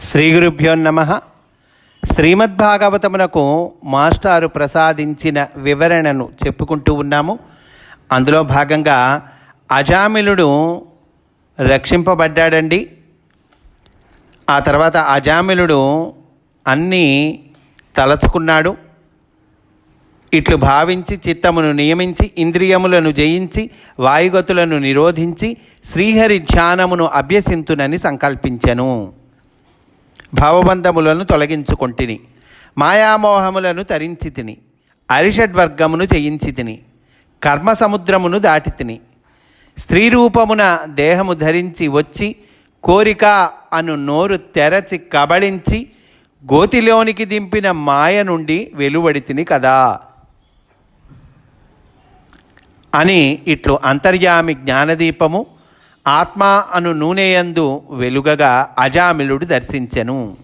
శ్రీ గురుభ్యో నమ. శ్రీమద్భాగవతమునకు మాస్టారు ప్రసాదించిన వివరణను చెప్పుకుంటూ ఉన్నాము. అందులో భాగంగా అజామిలుడు రక్షింపబడ్డాడండి. ఆ తర్వాత అజామిలుడు అన్నీ తలచుకున్నాడు. ఇట్లు భావించి చిత్తమును నియమించి ఇంద్రియములను జయించి వాయుగతులను నిరోధించి శ్రీహరి ధ్యానమును అభ్యసింతునని సంకల్పించెను. భావబంధములను తొలగించుకొంటిని మాయామోహములను తరించి తిని అరిషడ్వర్గమును చేయించి తిని కర్మ సముద్రమును దాటి తిని స్త్రీ రూపమున దేహము ధరించి వచ్చి కోరిక అను నోరు తెరచి కబళించి గోతిలోనికి దింపిన మాయ నుండి వెలువడి తిని కదా. అని ఇట్లు అంతర్యామి జ్ఞానదీపము ఆత్మ అను నూనెయందు వెలుగగా అజామిలుడు దర్శించెను.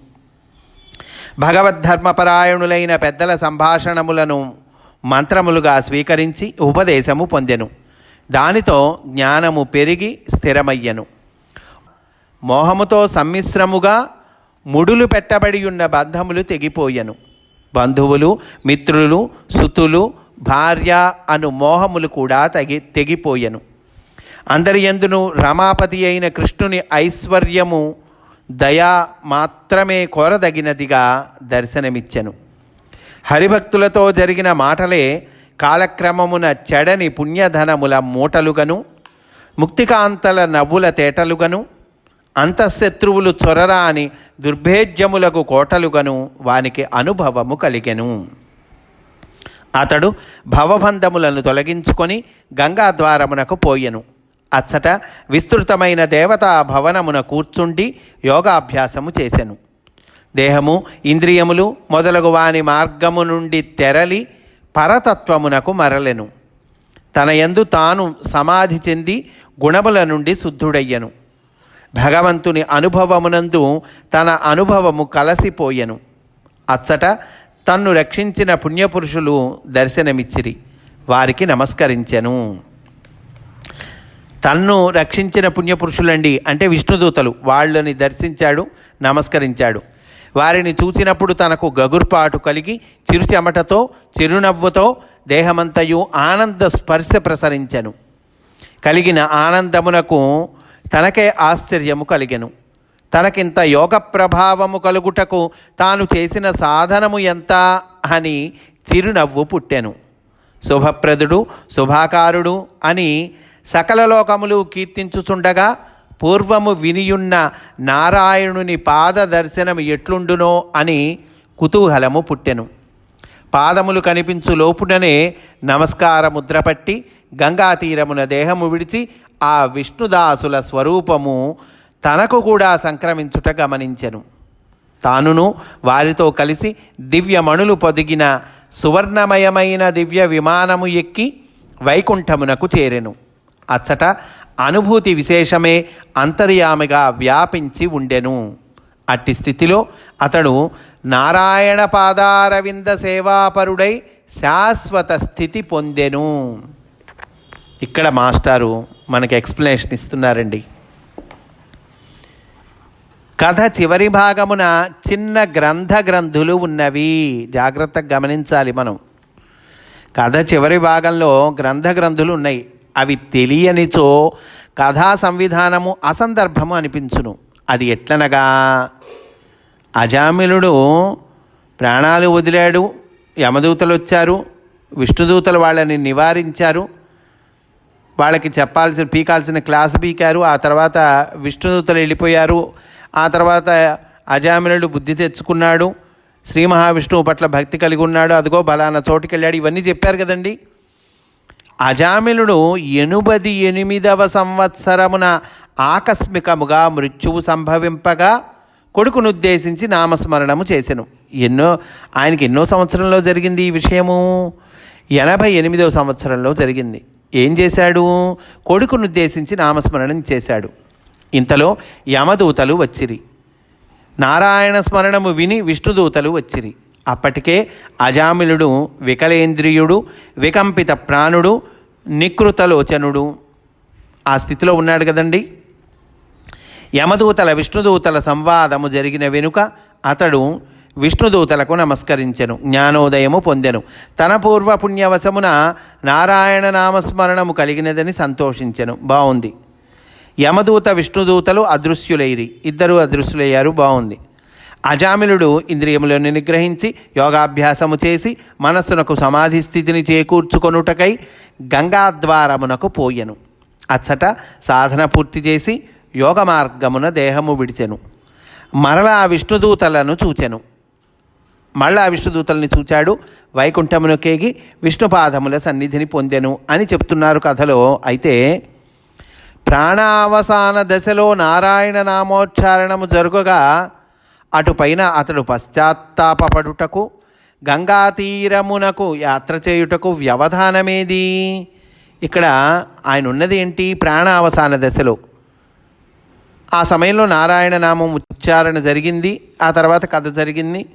భగవద్ధర్మపరాయణులైన పెద్దల సంభాషణములను మంత్రములుగా స్వీకరించి ఉపదేశము పొందెను. దానితో జ్ఞానము పెరిగి స్థిరమయ్యను. మోహముతో సమ్మిశ్రముగా ముడులు పెట్టబడి ఉన్న బంధములు తెగిపోయెను. బంధువులు మిత్రులు సుతులు భార్య అను మోహములు కూడా తగి తెగిపోయెను. అందరి ఎందును రమాపతి అయిన కృష్ణుని ఐశ్వర్యము దయా మాత్రమే కోరదగినదిగా దర్శనమిచ్చెను. హరిభక్తులతో జరిగిన మాటలే కాలక్రమమున చెడని పుణ్యధనముల మూటలుగను ముక్తికాంతల నవ్వుల తేటలుగను అంతఃశత్రువులు చొరరా అని దుర్భేద్యములకు కోటలుగను వానికి అనుభవము కలిగెను. అతడు భవబంధములను తొలగించుకొని గంగాద్వారమునకు పోయెను. అచ్చట విస్తృతమైన దేవతా భవనమున కూర్చుండి యోగాభ్యాసము చేసెను. దేహము ఇంద్రియములు మొదలగు వాని మార్గము నుండి తెరలి పరతత్వమునకు మరలెను. తన యందు తాను సమాధి చెంది గుణముల నుండి శుద్ధుడయ్యను. భగవంతుని అనుభవమునందు తన అనుభవము కలసిపోయెను. అచ్చట తన్ను రక్షించిన పుణ్యపురుషులు దర్శనమిచ్చిరి. వారికి నమస్కరించెను. తన్ను రక్షించిన పుణ్యపురుషులండి. అంటే విష్ణుదూతలు. వాళ్ళని దర్శించాడు నమస్కరించాడు. వారిని చూసినప్పుడు తనకు గగుర్పాటు కలిగి చిరుచెమటతో చిరునవ్వుతో దేహమంతయు ఆనంద స్పర్శ ప్రసరించెను. కలిగిన ఆనందమునకు తనకే ఆశ్చర్యము కలిగెను. తనకింత యోగ ప్రభావము కలుగుటకు తాను చేసిన సాధనము ఎంత అని చిరునవ్వు పుట్టెను. శుభప్రదుడు శుభాకారుడు అని సకల లోకములు కీర్తించుచుండగా పూర్వము వినియున్న నారాయణుని పాద దర్శనం ఎట్లుండునో అని కుతూహలము పుట్టెను. పాదములు కనిపించు లోపుననే నమస్కార ముద్రపట్టి గంగా తీరమున దేహము విడిచి ఆ విష్ణుదాసుల స్వరూపము తనకు కూడా సంక్రమించుట గమనించెను. తానును వారితో కలిసి దివ్యమణులు పొదిగిన సువర్ణమయమైన దివ్య విమానము ఎక్కి వైకుంఠమునకు చేరెను. అచ్చట అనుభూతి విశేషమే అంతర్యామిగా వ్యాపించి ఉండెను. అట్టి స్థితిలో అతడు నారాయణ పాదారవింద సేవాపరుడై శాశ్వత స్థితి పొందెను. ఇక్కడ మాస్టారు మనకి ఎక్స్ప్లెనేషన్ ఇస్తున్నారండి. కథ చివరి భాగమున చిన్న గ్రంథ గ్రంథులు ఉన్నవి. జాగ్రత్తగా గమనించాలి మనం. కథ చివరి భాగంలో గ్రంథ గ్రంథులు ఉన్నాయి. అవి తెలియనిచో కథా సంవిధానము అసందర్భము అనిపించును. అది ఎట్లనగా? అజామిలుడు ప్రాణాలు వదిలాడు యమదూతలు వచ్చారు విష్ణుదూతలు వాళ్ళని నివారించారు వాళ్ళకి చెప్పాల్సిన పీకాల్సిన క్లాస్ పీకారు ఆ తర్వాత విష్ణుదూతలు వెళ్ళిపోయారు ఆ తర్వాత అజామినుడు బుద్ధి తెచ్చుకున్నాడు శ్రీ మహావిష్ణువు పట్ల భక్తి కలిగి ఉన్నాడు అదిగో బలానా చోటుకి వెళ్ళాడు ఇవన్నీ చెప్పారు కదండి. అజామిలుడు ఎనుబది ఎనిమిదవ సంవత్సరమున ఆకస్మికముగా మృత్యువు సంభవింపగా కొడుకునుద్దేశించి నామస్మరణము చేసెను. ఎన్నో ఆయనకి ఎన్నో సంవత్సరంలో జరిగింది ఈ విషయము? ఎనభై ఎనిమిదవ సంవత్సరంలో జరిగింది. ఏం చేశాడు? కొడుకునుద్దేశించి నామస్మరణం చేశాడు. ఇంతలో యమదూతలు వచ్చిరి. నారాయణ స్మరణము విని విష్ణుదూతలు వచ్చిరి. అప్పటికే అజామిలుడు వికలేంద్రియుడు వికంపిత ప్రాణుడు నికృతలోచనుడు ఆ స్థితిలో ఉన్నాడు కదండి. యమదూతల విష్ణుదూతల సంవాదము జరిగిన వెనుక అతడు విష్ణుదూతలకు నమస్కరించెను జ్ఞానోదయము పొందెను. తన పూర్వ పుణ్యవశమున నారాయణ నామస్మరణము కలిగినదని సంతోషించెను. బాగుంది యమదూత విష్ణుదూతలు అదృశ్యులైరి. ఇద్దరు అదృశ్యులయ్యారు. బాగుంది అజామిలుడు ఇంద్రియములను నిగ్రహించి యోగాభ్యాసము చేసి మనస్సునకు సమాధి స్థితిని చేకూర్చుకొనుటకై గంగాద్వారమునకు పోయెను. అచ్చట సాధన పూర్తి చేసి యోగ మార్గమున దేహము విడిచెను. మరలా విష్ణుదూతలను చూచెను. మళ్ళా విష్ణుదూతల్ని చూచాడు. వైకుంఠమునకేగి విష్ణుపాదముల సన్నిధిని పొందెను అని చెప్తున్నారు కథలో. అయితే ప్రాణావసాన దశలో నారాయణ నామోచ్చారణము జరుగగా అటుపైన అతడు పశ్చాత్తాపడుటకు గంగా తీరమునకు యాత్ర చేయుటకు వ్యవధానమేది? ఇక్కడ ఆయన ఉన్నది ఏంటి? ప్రాణావసాన దశలో. ఆ సమయంలో నారాయణ నామం ఉచ్చారణ జరిగింది ఆ తర్వాత కథ జరిగింది.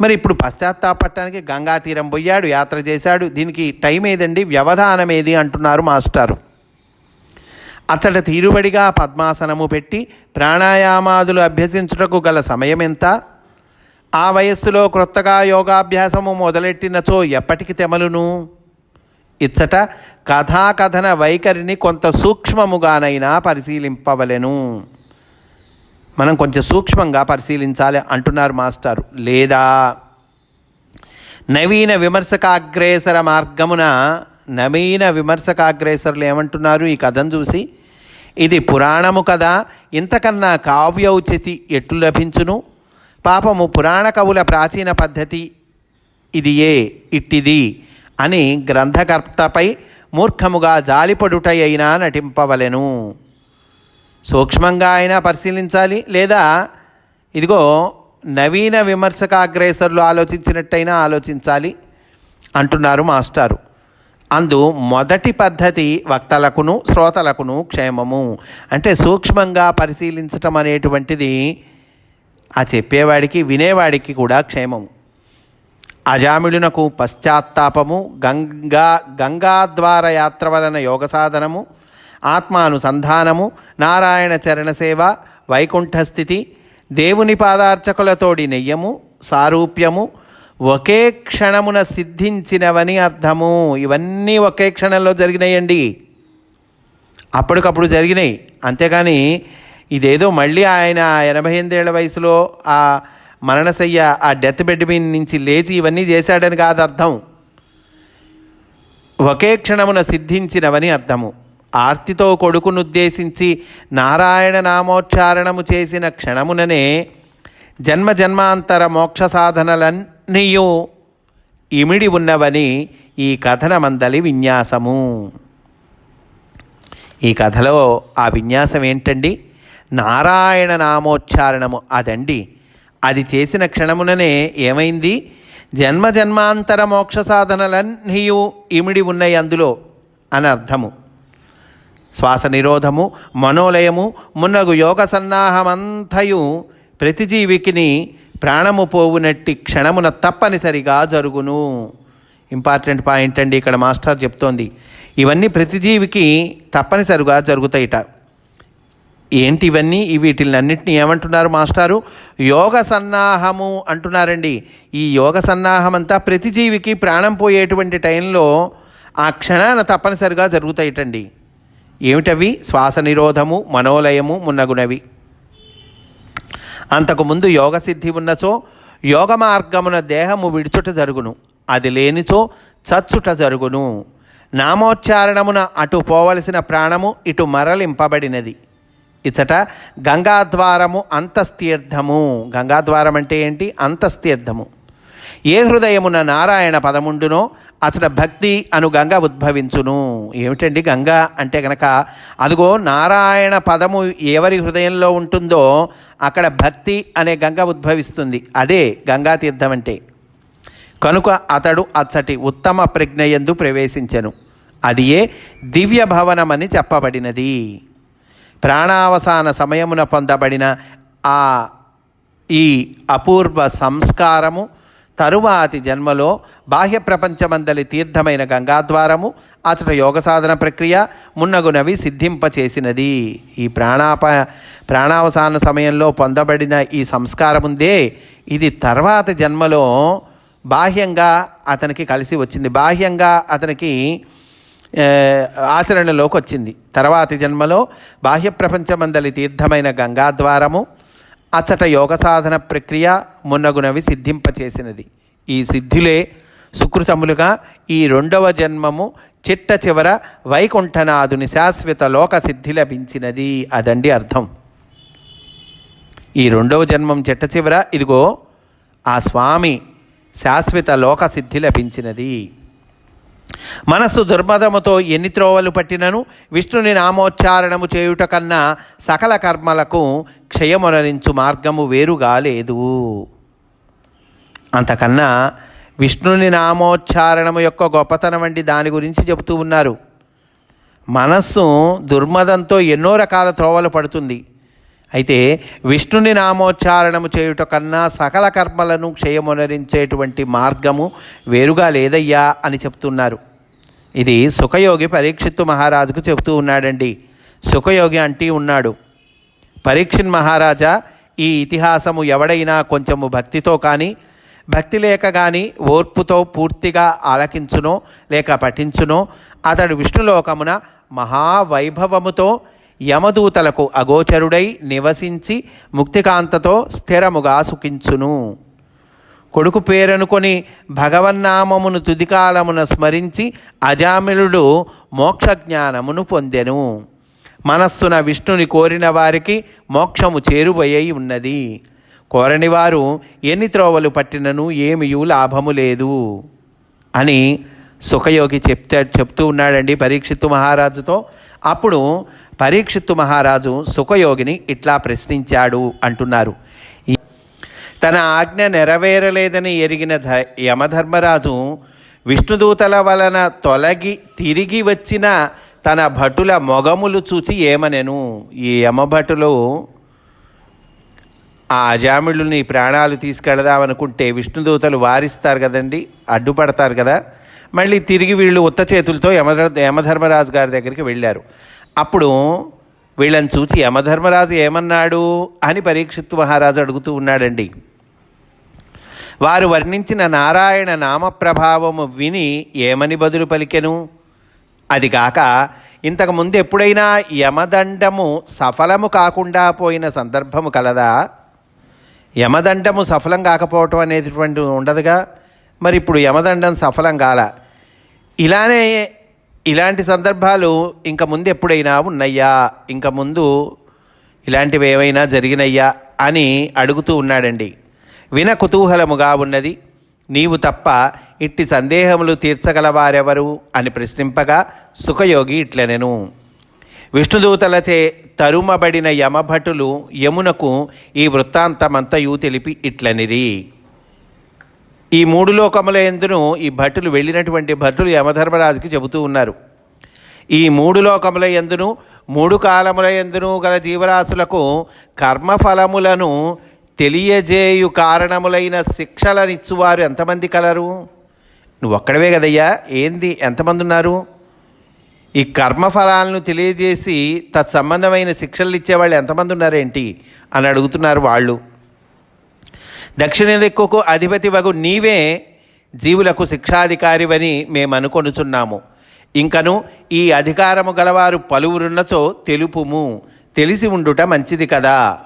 మరి ఇప్పుడు పశ్చాత్తాపట్టడానికి గంగా తీరం పోయాడు యాత్ర చేశాడు. దీనికి టైం ఏదండి? వ్యవధానం ఏది అంటున్నారు మాస్టారు. అచ్చట తీరుబడిగా పద్మాసనము పెట్టి ప్రాణాయామాదులు అభ్యసించుటకు గల సమయం ఎంత? ఆ వయస్సులో క్రొత్తగా యోగాభ్యాసము మొదలెట్టినచో ఎప్పటికి తెమలును? ఇచ్చట కథాకథన వైఖరిని కొంత సూక్ష్మముగానైనా పరిశీలింపవలెను. మనం కొంచెం సూక్ష్మంగా పరిశీలించాలి అంటున్నారు మాస్టారు. లేదా? నవీన విమర్శకాగ్రేసర మార్గమున నవీన విమర్శకాగ్రేసరులు ఏమంటున్నారు ఈ కథను చూసి? ఇది పురాణము కదా ఇంతకన్నా కావ్యౌచితి ఎట్లు లభించును? పాపము పురాణ కవుల ప్రాచీన పద్ధతి ఇది ఏ ఇట్టిది అని గ్రంథకర్తపై మూర్ఖముగా జాలిపడుటైనా నటింపవలెను. సూక్ష్మంగా అయినా పరిశీలించాలి లేదా ఇదిగో నవీన విమర్శకాగ్రేసర్లు ఆలోచించినట్టయినా ఆలోచించాలి అంటున్నారు మాస్టారు. అందు మొదటి పద్ధతి వక్తలకును శ్రోతలకును క్షేమము. అంటే సూక్ష్మంగా పరిశీలించటం అనేటువంటిది ఆ చెప్పేవాడికి వినేవాడికి కూడా క్షేమము. అజామిళునకు పశ్చాత్తాపము గంగా గంగాద్వార యాత్ర వలన యోగ సాధనము ఆత్మానుసంధానము నారాయణ చరణ సేవ వైకుంఠస్థితి దేవుని పాదార్చకులతోడి నెయ్యము సారూప్యము ఒకే క్షణమున సిద్ధించినవని అర్థము. ఇవన్నీ ఒకే క్షణంలో జరిగినాయండి. అప్పటికప్పుడు జరిగినాయి. అంతేకాని ఇదేదో మళ్ళీ ఆయన ఎనభై ఎనిమిదేళ్ళ వయసులో ఆ మరణశయ్య ఆ డెత్ బెడ్ మీద నుంచి లేచి ఇవన్నీ చేశాడని కాదు అర్థం. ఒకే క్షణమున సిద్ధించినవని అర్థము. ఆర్తితో కొడుకునుద్దేశించి నారాయణ నామోచ్చారణము చేసిన క్షణముననే జన్మ జన్మాంతర మోక్ష నీయు ఇమిడి ఉన్నవని ఈ కథనమందలి విన్యాసము. ఈ కథలో ఆ విన్యాసం ఏంటండి? నారాయణ నామోచ్చారణము అదండి. అది చేసిన క్షణముననే ఏమైంది? జన్మ జన్మాంతర మోక్ష సాధనలన్నీయు ఇమిడి ఉన్నాయి అందులో అని అర్థము శ్వాస నిరోధము మనోలయము మున్నగు యోగ సన్నాహమంతయు ప్రతి జీవికిని ప్రాణము పోవునట్టి క్షణమున తప్పనిసరిగా జరుగును. ఇంపార్టెంట్ పాయింట్ అండి ఇక్కడ మాస్టర్ చెప్తోంది. ఇవన్నీ ప్రతి జీవికి తప్పనిసరిగా జరుగుతాయిట. ఏంటి ఇవన్నీ? వీటిలన్నింటినీ ఏమంటున్నారు మాస్టారు? యోగ సన్నాహము అంటున్నారండి. ఈ యోగ సన్నాహం అంతా ప్రతి జీవికి ప్రాణం పోయేటువంటి టైంలో ఆ క్షణాన తప్పనిసరిగా జరుగుతాయిటండి. ఏమిటవి? శ్వాస నిరోధము మనోలయము మున్నగునవి. అంతకుముందు యోగ సిద్ధి ఉన్నచో యోగ మార్గమున దేహము విడుచుట జరుగును అది లేనిచో చచ్చుట జరుగును. నామోచ్చారణమున అటు పోవలసిన ప్రాణము ఇటు మరలింపబడినది. ఇచ్చట గంగాద్వారము అంతస్తీర్థము. గంగాద్వారం అంటే ఏంటి? అంతస్తీర్థము. ఏ హృదయమున నారాయణ పదముండునో అసల భక్తి అను గంగ ఉద్భవించును. ఏమిటండి గంగ? అంటే గనక అదిగో నారాయణ పదము ఎవరి హృదయంలో ఉంటుందో అక్కడ భక్తి అనే గంగ ఉద్భవిస్తుంది. అదే గంగా తీర్థం అంటే. కనుక అతడు అచ్చటి ఉత్తమ ప్రజ్ఞయందు ప్రవేశించెను. అది ఏ దివ్య భవనమని చెప్పబడినది. ప్రాణావసాన సమయమున పొందబడిన ఆ ఈ అపూర్వ సంస్కారము తరువాతి జన్మలో బాహ్య ప్రపంచమందలి తీర్థమైన గంగాద్వారము అతడు యోగ సాధన ప్రక్రియ మున్నగునవి సిద్ధింపచేసినది. ఈ ప్రాణాప ప్రాణావసాన సమయంలో పొందబడిన ఈ సంస్కారం ఉందే ఇది తర్వాత జన్మలో బాహ్యంగా అతనికి కలిసి వచ్చింది. బాహ్యంగా అతనికి ఆచరణలోకి వచ్చింది తర్వాతి జన్మలో బాహ్య ప్రపంచమందలి తీర్థమైన గంగాద్వారము అచ్చట యోగ సాధన ప్రక్రియ మున్నగునవి సిద్ధింపచేసినది. ఈ సిద్ధులే సుకృతములుగా ఈ రెండవ జన్మము చిట్ట చివర వైకుంఠనాథుని శాశ్వత లోక సిద్ధి లభించినది అదండి అర్థం. ఈ రెండవ జన్మం చిట్ట చివర ఇదిగో ఆ స్వామి శాశ్వత లోక సిద్ధి లభించినది. మనస్సు దుర్మదముతో ఎన్ని త్రోవలు పట్టినను? విష్ణుని నామోచ్చారణము చేయుట కన్నా సకల కర్మలకు క్షయమునరించు మార్గము వేరుగా లేదు. అంతకన్నా విష్ణుని నామోచ్చారణము యొక్క గొప్పతనం వంటి దాని గురించి చెబుతూ ఉన్నారు. మనస్సు దుర్మదంతో ఎన్నో రకాల త్రోవలు పడుతుంది. అయితే విష్ణుని నామోచ్చారణము చేయుట కన్నా సకల కర్మలను క్షయమునరించేటువంటి మార్గము వేరుగా లేదయ్యా అని చెప్తున్నారు. ఇది సుఖయోగి పరీక్షిత్తు మహారాజుకు చెబుతూ ఉన్నాడండి. సుఖయోగి అంటీ ఉన్నాడు. పరీక్షిన్ మహారాజా ఈ ఇతిహాసము ఎవడైనా కొంచెము భక్తితో కానీ భక్తి లేక కానీ ఓర్పుతో పూర్తిగా ఆలకించునో లేక పఠించునో అతడు విష్ణులోకమున మహావైభవముతో యమదూతలకు అగోచరుడై నివసించి ముక్తికాంతతో స్థిరముగా సుఖించును. కొడుకు పేరనుకొని భగవన్నామమును తుదికాలమున స్మరించి అజామిలుడు మోక్షజ్ఞానమును పొందెను. మనస్సున విష్ణుని కోరిన వారికి మోక్షము చేరువయ్యి ఉన్నది. కోరని వారు ఎన్ని త్రోవలు పట్టినను ఏమియూ లాభము లేదు. అని సుఖయోగి చెప్తే చెప్తూ ఉన్నాడండి పరీక్షిత్తు మహారాజుతో. అప్పుడు పరీక్షిత్తు మహారాజు సుఖయోగిని ఇట్లా ప్రశ్నించాడు అంటున్నారు. తన ఆజ్ఞ నెరవేరలేదని ఎరిగిన ధ యమధర్మరాజు విష్ణుదూతల వలన తొలగి తిరిగి వచ్చిన తన భటుల మొగములు చూచి ఏమనెను? ఈ యమభటులు ఆ అజామిళుని ప్రాణాలు తీసుకెళదామనుకుంటే విష్ణుదూతలు వారిస్తారు కదండి అడ్డుపడతారు కదా. మళ్ళీ తిరిగి వీళ్ళు ఉత్త చేతులతో యమధ యమధర్మరాజు గారి దగ్గరికి వెళ్ళారు. అప్పుడు వీళ్ళని చూచి యమధర్మరాజు ఏమన్నాడు అని పరీక్షిత్తు మహారాజు అడుగుతూ ఉన్నాడండి. వారు వర్ణించిన నారాయణ నామప్రభావము విని ఏమని బదులు పలికెను? అది కాక ఇంతకుముందు ఎప్పుడైనా యమదండము సఫలము కాకుండా పోయిన సందర్భము కలదా? యమదండము సఫలం కాకపోవటం అనేటువంటి ఉండదుగా? మరి ఇప్పుడు యమదండం సఫలం కాల. ఇలానే ఇలాంటి సందర్భాలు ఇంక ముందు ఎప్పుడైనా ఉన్నయ్యా ఇంక ముందు ఇలాంటివి ఏమైనా జరిగినయ్యా అని అడుగుతూ ఉన్నాడండి. విన కుతూహలముగా ఉన్నది. నీవు తప్ప ఇట్టి సందేహములు తీర్చగలవారెవరు అని ప్రశ్నింపగా సుఖయోగి ఇట్లనెను. విష్ణుదూతలచే తరుమబడిన యమభటులు యమునకు ఈ వృత్తాంతమంతయు తెలిపి ఇట్లనిరి. ఈ మూడు లోకముల ఎందును ఈ భటులు వెళ్ళినటువంటి భటులు యమధర్మరాజుకి చెబుతూ ఉన్నారు. ఈ మూడు లోకముల ఎందును మూడు కాలముల ఎందును గల జీవరాశులకు కర్మఫలములను తెలియజేయు కారణములైన శిక్షలనిచ్చువారు ఎంతమంది కలరు? నువ్వు ఒక్కడవే కదయ్యా ఏంది ఎంతమంది ఉన్నారు ఈ కర్మఫలాలను తెలియజేసి తత్సంబంధమైన శిక్షలు ఇచ్చేవాళ్ళు ఎంతమంది ఉన్నారేంటి అని అడుగుతున్నారు వాళ్ళు. దక్షిణ దిక్కుకు అధిపతి వగు నీవే జీవులకు శిక్షాధికారివని మేము అనుకొనుచున్నాము ఇంకను ఈ అధికారము గలవారు పలువురున్నచో తెలుపుము. తెలిసి ఉండుట మంచిది కదా.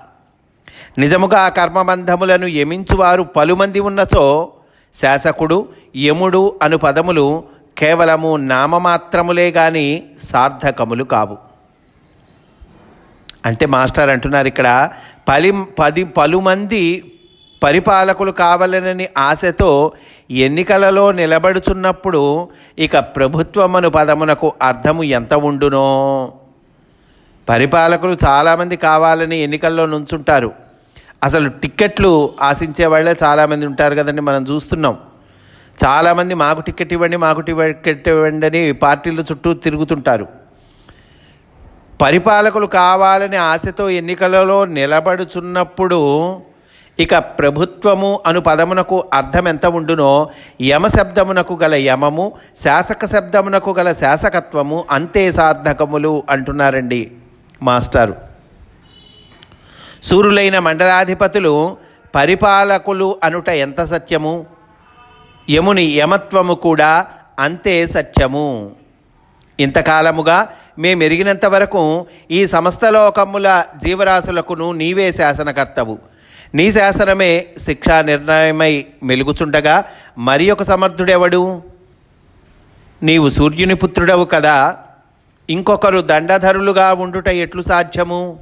నిజముగా కర్మబంధములను యమించువారు పలుమంది ఉన్నచో శాసకుడు యముడు అను పదములు కేవలము నామమాత్రములే గాని సార్థకములు కావు. అంటే మాస్టర్ అంటున్నారు ఇక్కడ పలి పది పలుమంది పరిపాలకులు కావాలనని ఆశతో ఎన్నికలలో నిలబడుచున్నప్పుడు ఇక ప్రభుత్వమను పదమునకు అర్థము ఎంత ఉండునో? పరిపాలకులు చాలామంది కావాలని ఎన్నికల్లో నుంచుంటారు. అసలు టిక్కెట్లు ఆశించే వాళ్ళే చాలామంది ఉంటారు కదండి మనం చూస్తున్నాం. చాలామంది మాకు టికెట్ ఇవ్వండి మాకు టికెట్ ఇవ్వండి అని పార్టీల చుట్టూ తిరుగుతుంటారు. పరిపాలకులు కావాలని ఆశతో ఎన్నికలలో నిలబడుచున్నప్పుడు ఇక ప్రభుత్వము అను పదమునకు అర్థం ఎంత ఉండునో యమ శబ్దమునకు గల యమము శాసక శబ్దమునకు గల శాసకత్వము అంతే సార్థకములు అంటున్నారండి మాస్టారు. సూరులైన మండలాధిపతులు పరిపాలకులు అనుట ఎంత సత్యము? యముని యమత్వము కూడా అంతే సత్యము. ఇంతకాలముగా మేమెరిగినంత వరకు ఈ సమస్త లోకముల జీవరాశులకును నీవే శాసనకర్తవు. నీ శాసనమే శిక్షా నిర్ణయమై మెలుగుచుండగా మరి ఒక సమర్థుడెవడు? నీవు సూర్యుని పుత్రుడవు కదా. ఇంకొకరు దండధరులుగా ఉండుట ఎట్లు సాధ్యము?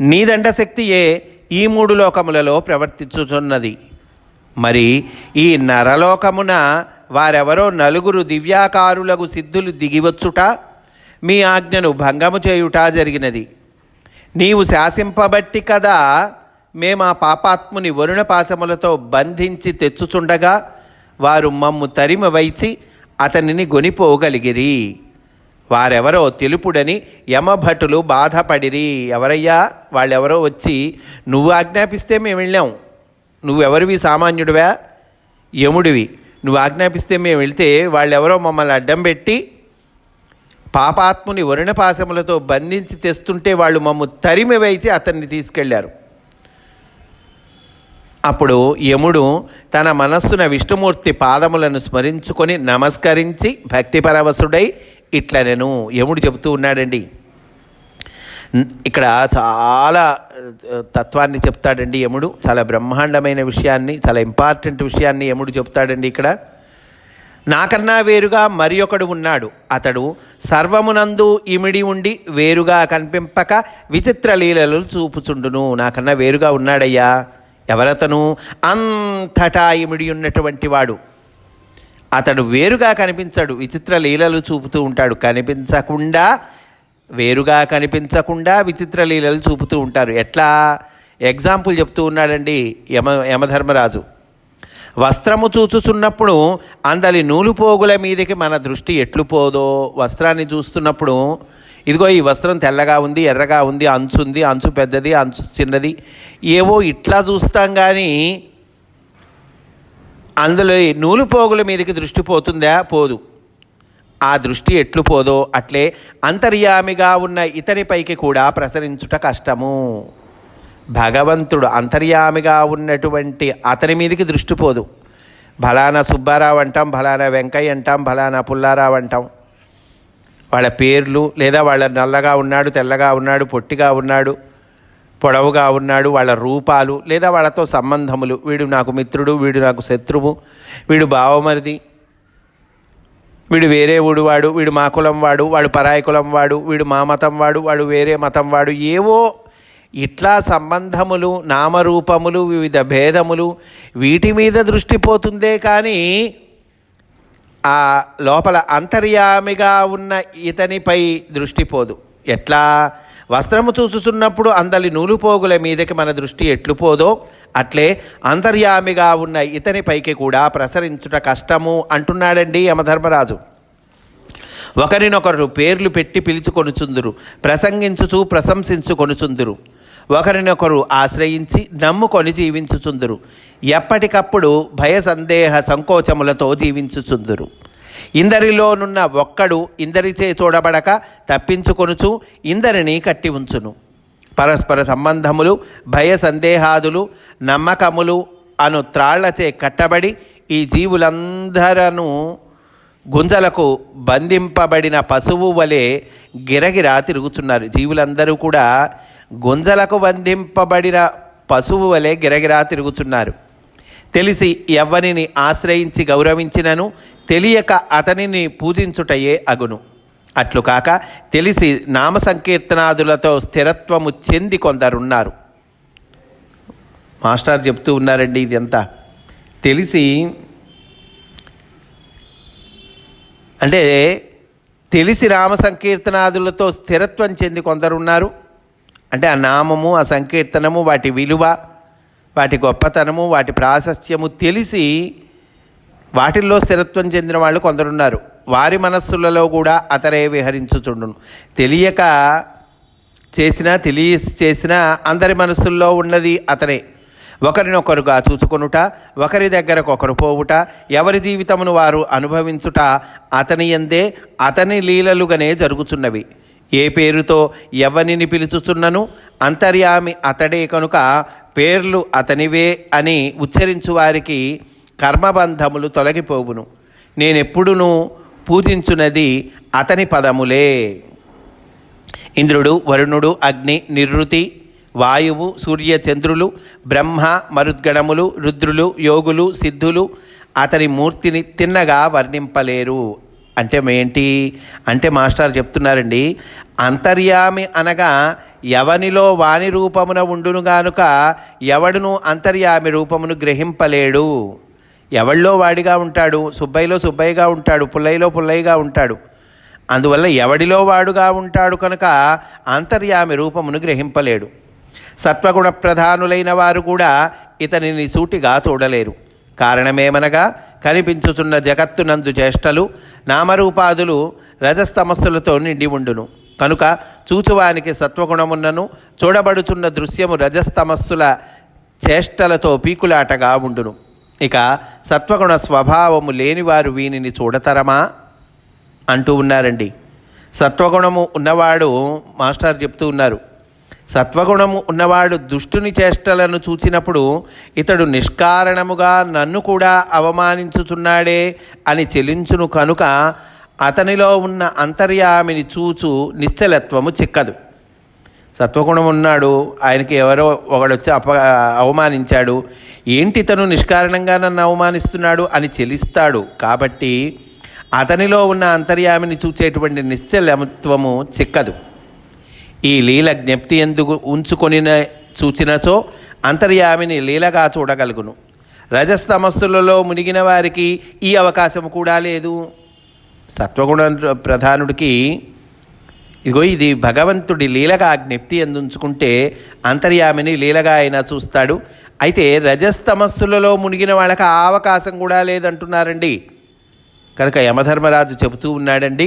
నీ దండశక్తియే ఈ మూడు లోకములలో ప్రవర్తించుచున్నది. మరి ఈ నరలోకమున వారెవరో నలుగురు దివ్యాకారులకు సిద్ధులు దిగివచ్చుట మీ ఆజ్ఞను భంగము చేయుట జరిగినది. నీవు శాసింపబట్టి కదా మేము ఆ పాపాత్ముని వరుణ పాశములతో బంధించి తెచ్చుచుండగా వారు మమ్ము తరిమి వైచి అతనిని గొనిపోగలిగిరి. వారెవరో తెలుపుడని యమభటులు బాధపడిరి. ఎవరయ్యా? వాళ్ళెవరో వచ్చి నువ్వు ఆజ్ఞాపిస్తే మేము వెళ్ళాం. నువ్వెవరివి సామాన్యుడివా? యముడివి. నువ్వు ఆజ్ఞాపిస్తే మేము వెళితే వాళ్ళెవరో మమ్మల్ని అడ్డం పెట్టి పాపాత్ముని వరుణపాశములతో బంధించి తెస్తుంటే వాళ్ళు మమ్ము తరిమి వేసి అతన్ని తీసుకెళ్ళారు. అప్పుడు యముడు తన మనస్సున విష్ణుమూర్తి పాదములను స్మరించుకొని నమస్కరించి భక్తిపరవశుడై ఇట్లనెను. యముడు చెబుతూ ఉన్నాడండి. ఇక్కడ చాలా తత్వాన్ని చెప్తాడండి యముడు. చాలా బ్రహ్మాండమైన విషయాన్ని చాలా ఇంపార్టెంట్ విషయాన్ని యముడు చెప్తాడండి ఇక్కడ. నాకన్నా వేరుగా మరి ఒకడు ఉన్నాడు. అతడు సర్వమునందు ఇమిడి ఉండి వేరుగా కనిపింపక విచిత్ర లీలలు చూపుచుండును. నాకన్నా వేరుగా ఉన్నాడయ్యా. ఎవరతను అంతటా ఇమిడి ఉన్నటువంటి వాడు. అతడు వేరుగా కనిపించడు విచిత్ర లీలలు చూపుతూ ఉంటాడు. కనిపించకుండా వేరుగా కనిపించకుండా విచిత్ర లీలలు చూపుతూ ఉంటారు. ఎట్లా? ఎగ్జాంపుల్ చెప్తూ ఉన్నాడండి యమ యమధర్మరాజు. వస్త్రము చూచుచున్నప్పుడు అందలి నూలు పోగుల మీదకి మన దృష్టి ఎట్లు పోదో వస్త్రాన్ని చూస్తున్నప్పుడు ఇదిగో ఈ వస్త్రం తెల్లగా ఉంది ఎర్రగా ఉంది అంచు ఉంది అంచు పెద్దది అంచు చిన్నది. ఏవో ఇట్లా చూస్తాం కానీ అందులో నూలు పోగుల మీదకి దృష్టి పోతుందా? పోదు. ఆ దృష్టి ఎట్లు పోదో అట్లే అంతర్యామిగా ఉన్న ఇతనిపైకి కూడా ప్రసరించుట కష్టము. భగవంతుడు అంతర్యామిగా ఉన్నటువంటి అతని మీదకి దృష్టి పోదు. ఫలానా సుబ్బారావు అంటాం ఫలానా వెంకయ్య అంటాం ఫలానా పుల్లారావు అంటాం. వాళ్ళ పేర్లు లేదా వాళ్ళ నల్లగా ఉన్నాడు తెల్లగా ఉన్నాడు పొట్టిగా ఉన్నాడు పొడవుగా ఉన్నాడు వాళ్ళ రూపాలు లేదా వాళ్ళతో సంబంధములు. వీడు నాకు మిత్రుడు వీడు నాకు శత్రువు వీడు బావమరిది వీడు వేరే ఊడు వాడు వీడు మా కులం వాడు వాడు పరాయి కులం వాడు వీడు మా మతం వాడు వాడు వేరే మతం వాడు. ఏవో ఇట్లా సంబంధములు నామరూపములు వివిధ భేదములు వీటి మీద దృష్టి పోతుందే కానీ ఆ లోపల అంతర్యామిగా ఉన్న ఇతనిపై దృష్టి పోదు. ఎట్లా? వస్త్రము చూసుచున్నప్పుడు అందలి నూలుపోగుల మీదకి మన దృష్టి ఎట్లు పోదో అట్లే అంతర్యామిగా ఉన్న ఇతనిపైకి కూడా ప్రసరించుట కష్టము అంటున్నాడండి యమధర్మరాజు. ఒకరినొకరు పేర్లు పెట్టి పిలుచుకొనుచుందురు ప్రసంగించుచు ప్రశంసించుకొనుచుందురు. ఒకరినొకరు ఆశ్రయించి నమ్ముకొని జీవించుచుందురు. ఎప్పటికప్పుడు భయ సందేహ సంకోచములతో జీవించుచుందురు. ఇందరిలోనున్న ఒక్కడు ఇందరిచే చూడబడక తప్పించుకొనుచు ఇందరిని కట్టి ఉంచును. పరస్పర సంబంధములు భయ సందేహాదులు నమ్మకములు అను త్రాళ్ళచే కట్టబడి ఈ జీవులందరను గుంజలకు బంధింపబడిన పశువు వలె గిరగిరా తిరుగుతున్నారు జీవులందరూ కూడా గుంజలకు బంధింపబడిన పశువు వలె గిరగిరా తిరుగుతున్నారు తెలిసి ఎవ్వనిని ఆశ్రయించి గౌరవించినను తెలియక అతనిని పూజించుటయే అగును. అట్లు కాక తెలిసి నామ సంకీర్తనాదులతో స్థిరత్వము చెంది కొందరున్నారు. మాస్టర్ చెప్తూ ఉన్నారండి ఇదంతా. తెలిసి అంటే తెలిసి రామ సంకీర్తనాదులతో స్థిరత్వం చెంది కొందరున్నారు. అంటే ఆ నామము ఆ సంకీర్తనము వాటి విలువ వాటి గొప్పతనము వాటి ప్రాశస్త్యము తెలిసి వాటిల్లో స్థిరత్వం చెందిన వాళ్ళు కొందరున్నారు. వారి మనస్సులలో కూడా అతరే విహరించుచుండును. తెలియక చేసినా తెలియ చేసినా అందరి మనస్సుల్లో ఉన్నది అతనే. ఒకరినొకరుగా చూచుకొనుట ఒకరి దగ్గరకు ఒకరు పోవుట ఎవరి జీవితమును వారు అనుభవించుట అతని ఎందే అతని లీలలుగానే జరుగుచున్నవి. ఏ పేరుతో ఎవరిని పిలుచుచున్నను? అంతర్యామి అతడే కనుక పేర్లు అతనివే అని ఉచ్చరించు వారికి కర్మబంధములు తొలగిపోవును. నేనెప్పుడునూ పూజించున్నది అతని పదములే. ఇంద్రుడు వరుణుడు అగ్ని నిర్వృతి వాయువు సూర్య చంద్రులు బ్రహ్మ మరుద్గణములు రుద్రులు యోగులు సిద్ధులు అతని మూర్తిని తిన్నగా వర్ణింపలేరు. అంటే ఏంటి? అంటే మాస్టర్ చెప్తున్నారండి అంతర్యామి అనగా ఎవనిలో వాణి రూపమున ఉండును గానుక ఎవడును అంతర్యామి రూపమును గ్రహింపలేడు. ఎవళ్ళో వాడిగా ఉంటాడు సుబ్బయ్యలో సుబ్బయ్యగా ఉంటాడు పుల్లయ్యలో పుల్లయ్యగా ఉంటాడు. అందువల్ల ఎవడిలో వాడుగా ఉంటాడు కనుక అంతర్యామి రూపమును గ్రహింపలేడు. సత్వగుణ ప్రధానులైన వారు కూడా ఇతనిని సూటిగా చూడలేరు. కారణమేమనగా కనిపించుచున్న జగత్తునందు చేష్టలు నామరూపాదులు రజస్తమస్సులతో నిండి ఉండును. కనుక చూచువానికి సత్వగుణమున్నను చూడబడుచున్న దృశ్యము రజస్తమస్సుల చేష్టలతో పీకులాటగా ఉండును. ఇక సత్వగుణ స్వభావము లేనివారు వీనిని చూడతరమా? అంటూ ఉన్నారండి. సత్వగుణము ఉన్నవాడు మాస్టర్ చెప్తూ ఉన్నారు. సత్వగుణము ఉన్నవాడు దుష్టుని చేష్టలను చూచినప్పుడు ఇతడు నిష్కారణముగా నన్ను కూడా అవమానించుచున్నాడే అని చెలించును కనుక అతనిలో ఉన్న అంతర్యామిని చూచు నిశ్చలత్వము చిక్కదు. సత్వగుణం ఉన్నాడు ఆయనకి ఎవరో ఒకడొచ్చి అప అవమానించాడు ఏంటి తను నిష్కారణంగా నన్ను అవమానిస్తున్నాడు అని చెలిస్తాడు. కాబట్టి అతనిలో ఉన్న అంతర్యామిని చూచేటువంటి నిశ్చలత్వము చిక్కదు. ఈ లీల జ్ఞప్తి ఎందుకు ఉంచుకొని చూచినచో అంతర్యామిని లీలగా చూడగలుగును. రజస్తమస్సులలో మునిగిన వారికి ఈ అవకాశం కూడా లేదు. సత్వగుణ ప్రధానుడికి ఇదిగో ఇది భగవంతుడి లీలగా జ్ఞప్తి ఎందుంచుకుంటే అంతర్యామిని లీలగా అయినా చూస్తాడు. అయితే రజస్తమస్సులలో మునిగిన వాళ్ళకి ఆ అవకాశం కూడా లేదంటున్నారండి. కనుక యమధర్మరాజు చెబుతూ ఉన్నాడండి